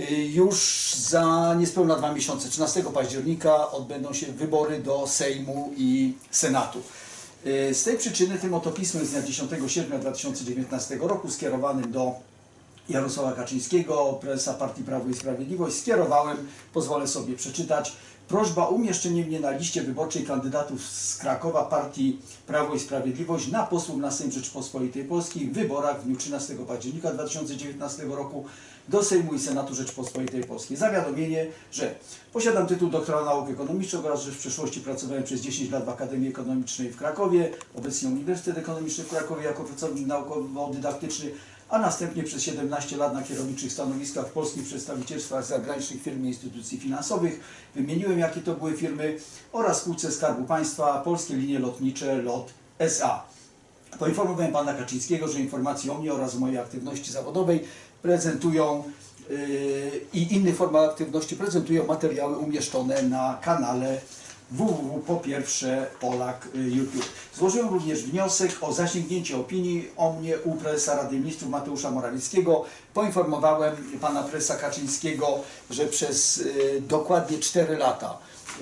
Y, Już za niespełna dwa miesiące, 13 października, odbędą się wybory do Sejmu i Senatu. Y, Z tej przyczyny tym oto pismem z dnia 10 sierpnia 2019 roku skierowanym do Jarosława Kaczyńskiego, prezesa Partii Prawo i Sprawiedliwość, skierowałem, pozwolę sobie przeczytać, prośba o umieszczenie mnie na liście wyborczej kandydatów z Krakowa Partii Prawo i Sprawiedliwość na posłów na Sejm Rzeczpospolitej Polskiej w wyborach w dniu 13 października 2019 roku do Sejmu i Senatu Rzeczpospolitej Polskiej. Zawiadomienie, że posiadam tytuł doktora nauk ekonomicznych oraz że w przeszłości pracowałem przez 10 lat w Akademii Ekonomicznej w Krakowie, obecnie Uniwersytet Ekonomiczny w Krakowie jako pracownik naukowo-dydaktyczny, a następnie przez 17 lat na kierowniczych stanowiskach w polskich przedstawicielstwach zagranicznych firm i instytucji finansowych. Wymieniłem, jakie to były firmy oraz spółce Skarbu Państwa, Polskie Linie Lotnicze LOT SA. Poinformowałem pana Kaczyńskiego, że informacje o mnie oraz o mojej aktywności zawodowej prezentują yy, i innych formach aktywności prezentują materiały umieszczone na kanale www po pierwsze Polak y, YouTube. Złożyłem również wniosek o zasięgnięcie opinii o mnie u prezesa Rady Ministrów Mateusza Morawieckiego. Poinformowałem pana prezesa Kaczyńskiego, że przez y, dokładnie 4 lata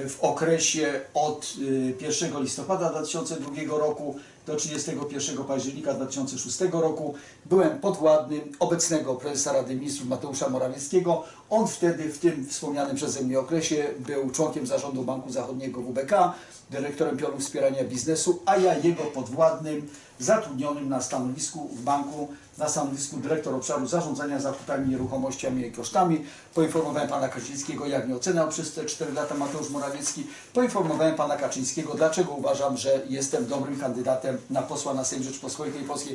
w okresie od y, 1 listopada 2002 roku do 31 października 2006 roku byłem podwładnym obecnego prezesa Rady Ministrów Mateusza Morawieckiego. On wtedy w tym wspomnianym przeze mnie okresie był członkiem zarządu Banku Zachodniego WBK, dyrektorem pionu wspierania biznesu, a ja jego podwładnym zatrudnionym na stanowisku w banku, na stanowisku dyrektor obszaru zarządzania zakupami, nieruchomościami i kosztami. Poinformowałem pana Kaczyńskiego, jak mnie oceniał przez te 4 lata Mateusz Morawiecki. Poinformowałem pana Kaczyńskiego, dlaczego uważam, że jestem dobrym kandydatem na posła na Sejm Rzeczpospolitej Polskiej.